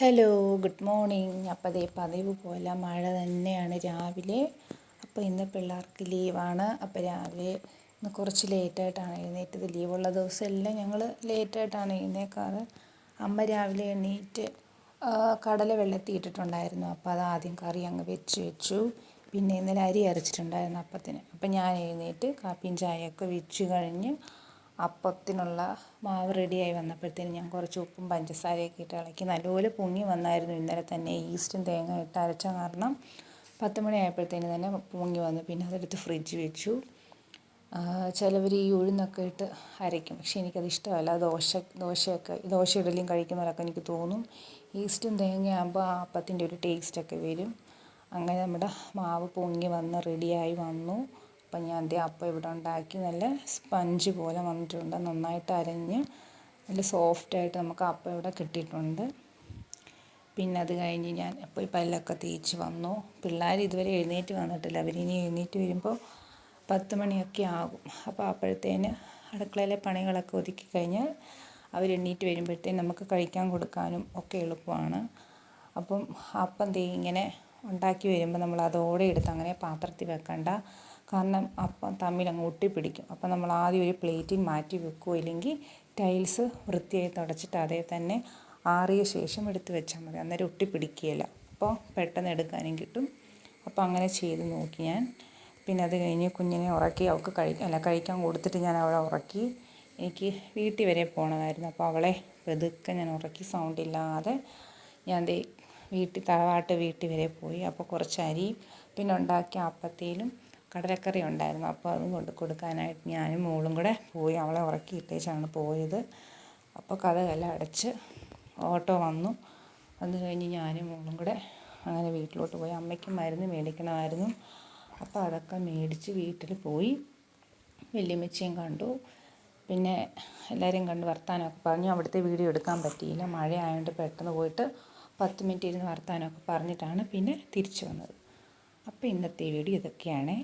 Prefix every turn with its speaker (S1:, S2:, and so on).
S1: Hello good morning അപ്പോൾ അതേ പതിവ് പോലെ മഴ തന്നെയാണ് രാവിലെ. അപ്പോൾ ഇന്ന് പിള്ളേർക്ക് ലീവാണ്. അപ്പോൾ രാവിലെ ഇന്ന് കുറച്ച് ലേറ്റായിട്ടാണ് എഴുന്നേറ്റത്. ലീവുള്ള ദിവസം എല്ലാം ഞങ്ങൾ ലേറ്റായിട്ടാണ് എഴുന്നേക്കാറ്. അമ്മ രാവിലെ എണീറ്റ് കടല വെള്ളത്തിൽ ഇട്ടിട്ടുണ്ടായിരുന്നു. അപ്പോൾ അത് ആദ്യം കറി അങ്ങ് വെച്ച് വെച്ചു. പിന്നെ ഇന്നലെ അരി അരച്ചിട്ടുണ്ടായിരുന്നു അപ്പത്തിന്. അപ്പം ഞാൻ എഴുന്നേറ്റ് കാപ്പിയും ചായയൊക്കെ വെച്ച് കഴിഞ്ഞ് അപ്പത്തിനുള്ള മാവ് റെഡിയായി വന്നപ്പോഴത്തേനും ഞാൻ കുറച്ച് ഉപ്പും പഞ്ചസാരയൊക്കെ ഇട്ട് ഇളക്കി. നല്ലപോലെ പൊങ്ങി വന്നായിരുന്നു ഇന്നലെ തന്നെ. ഈസ്റ്റും തേങ്ങ ഇട്ട് അരച്ച കാരണം പത്ത് മണിയായപ്പോഴത്തേനും തന്നെ പൊങ്ങി വന്നു. പിന്നെ അതെടുത്ത് ഫ്രിഡ്ജ് വെച്ചു. ചിലവർ ഈ ഉഴുന്നൊക്കെ ഇട്ട് അരയ്ക്കും. പക്ഷേ എനിക്കത് ഇഷ്ടമല്ല. ദോശ ദോശയൊക്കെ ദോശ ഇഡലിയും കഴിക്കുന്നവരൊക്കെ എനിക്ക് തോന്നും ഈസ്റ്റും തേങ്ങയാകുമ്പോൾ ആ അപ്പത്തിന്റെ ഒരു ടേസ്റ്റൊക്കെ വരും. അങ്ങനെ നമ്മുടെ മാവ് പൊങ്ങി വന്ന് റെഡിയായി വന്നു. അപ്പം ഞാൻ ദേ അപ്പം ഇവിടെ ഉണ്ടാക്കി നല്ല സ്പഞ്ച് പോലെ വന്നിട്ടുണ്ട്. നന്നായിട്ട് അരഞ്ഞ് നല്ല സോഫ്റ്റായിട്ട് നമുക്ക് അപ്പം ഇവിടെ കിട്ടിയിട്ടുണ്ട്. പിന്നെ അത് കഴിഞ്ഞ് ഞാൻ പോയി പല്ലൊക്കെ തേച്ച് വന്നു. പിള്ളേർ ഇതുവരെ എഴുന്നേറ്റ് വന്നിട്ടില്ല. അവരിനി എഴുന്നേറ്റ് വരുമ്പോൾ പത്ത് മണിയൊക്കെ ആകും. അപ്പോൾ അപ്പോഴത്തേന് അടുക്കളയിലെ പണികളൊക്കെ ഒതുക്കി കഴിഞ്ഞാൽ അവർ എണ്ണീറ്റ് വരുമ്പോഴത്തേന് നമുക്ക് കഴിക്കാൻ കൊടുക്കാനും ഒക്കെ എളുപ്പമാണ്. അപ്പം അപ്പം ദേ ഇങ്ങനെ ഉണ്ടാക്കി വരുമ്പോൾ നമ്മൾ അതോടെ എടുത്ത് അങ്ങനെ പാത്രത്തിൽ വെക്കണ്ട. കാരണം അപ്പം തമ്മിൽ അങ്ങ് ഒട്ടിപ്പിടിക്കും. അപ്പം നമ്മൾ ആദ്യം ഒരു പ്ലേറ്റിൽ മാറ്റി വെക്കുക ഇല്ലെങ്കിൽ ടൈൽസ് വൃത്തിയായി തുടച്ചിട്ട് അതേ തന്നെ ആറിയ ശേഷം എടുത്ത് വെച്ചാൽ മതി. അന്നേരം ഒട്ടിപ്പിടിക്കുകയില്ല. അപ്പോൾ പെട്ടെന്ന് എടുക്കാനും കിട്ടും. അപ്പോൾ അങ്ങനെ ചെയ്ത് നോക്കി ഞാൻ. പിന്നെ അത് കഴിഞ്ഞ് കുഞ്ഞിനെ ഉറക്കി അവൾക്ക് കഴിക്കാൻ അല്ല കഴിക്കാൻ കൊടുത്തിട്ട് ഞാൻ അവളെ ഉറക്കി എനിക്ക് വീട്ടിൽ വരെ പോകണമായിരുന്നു. അപ്പോൾ അവളെ പതുക്കെ ഞാൻ ഉറക്കി സൗണ്ട് ഇല്ലാതെ ഞാൻ വീട്ടിൽ തറവാട്ട് വീട്ടിൽ വരെ പോയി. അപ്പോൾ കുറച്ച് അരി പിന്നെ ഉണ്ടാക്കിയ അപ്പത്തേലും കടലക്കറി ഉണ്ടായിരുന്നു. അപ്പോൾ അതും കൊണ്ട് കൊടുക്കാനായിട്ട് ഞാനും മോളും കൂടെ പോയി. അവളെ ഉറക്കി ഇട്ടേച്ചാണ് പോയത്. അപ്പോൾ കഥകെല്ലാം അടച്ച് ഓട്ടോ വന്നു. അത് കഴിഞ്ഞ് ഞാനും മോളും കൂടെ അങ്ങനെ വീട്ടിലോട്ട് പോയി. അമ്മയ്ക്ക് മരുന്ന് മേടിക്കണമായിരുന്നു. അപ്പോൾ അതൊക്കെ മേടിച്ച് വീട്ടിൽ പോയി. വല്യമ്മച്ചിയും കണ്ടു. പിന്നെ എല്ലാവരെയും കണ്ട് വർത്താനമൊക്കെ പറഞ്ഞു. അവിടുത്തെ വീഡിയോ എടുക്കാൻ പറ്റിയില്ല. മഴ ആയതുകൊണ്ട് പെട്ടെന്ന് പോയിട്ട് പത്ത് മിനിറ്റ് ഇരുന്ന് വർത്താനമൊക്കെ പറഞ്ഞിട്ടാണ് പിന്നെ തിരിച്ചു വന്നത്. അപ്പോൾ ഇന്നത്തെ വീഡിയോ ഇതൊക്കെയാണ്.